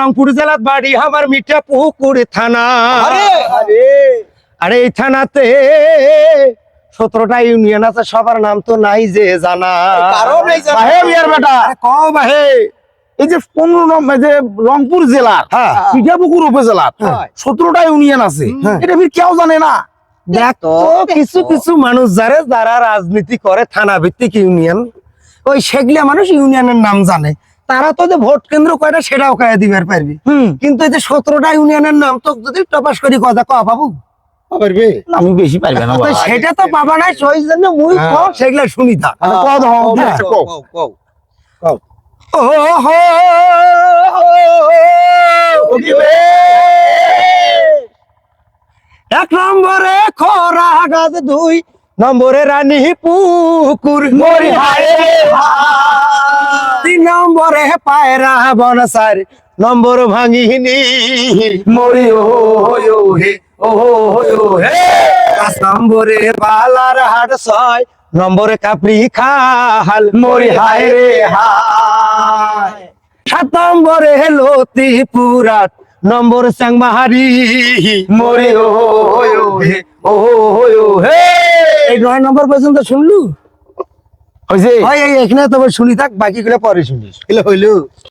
রংপুর জেলার বাড়ি আমার মিঠা পুকুর থানা। আরে! আরে এই থানাতে সতেরোটা ইউনিয়ন আছে সবার নাম তো নাই যে জানা। বেটা। আরে বাহে। এই যে পনেরো নম্বর যে রংপুর জেলার হ্যাঁ। পিঠাপুকুর উপজেলার হ্যাঁ। সতেরোটা ইউনিয়ন আছে। হ্যাঁ। এটা ফির কেউ জানে না? দেখ তো কিছু কিছু মানুষ যারা যারা রাজনীতি করে থানা ভিত্তিক ইউনিয়ন ওই সেগুলা মানুষ ইউনিয়নের নাম জানে। তারা তো যে ভোট কেন্দ্র কয়টা সেটাও কয়ে দিবার পারবি কিন্তু এই যে সতেরোটা ইউনিয়নের নাম তো যদি টপাস করি কথা কয়া পাবু আমি বেশি পারবে না তো বাবা। সেটা তো পাবা নাই সেই জন্য মুই হ্যাঁ। কম সেগুলা শুনি হ্যাঁ। কও, কও। কও, কও। ও হো এক নম্বরে খরা গাছ দুই নম্বরে রানী পুকুর মরি হায় নম্বরে পায়রা বনসার, নম্বর ভাঙিনি। মরি ও হে ও হে। পাঁচ নম্বরে বালার হাট ছয়, নম্বরে কাপড়ি খাল, মরি হায় রে হায়। সাত নম্বরে লতি পুরাত নম্বর চাংমাহারি, মরে ও হে ও হে। এই নয় নম্বর পর্যন্ত শুনলু? হয় এই এখানে তোমার শুনি থাক বাকিগুলো পরে শুনিস এগুলো হইল।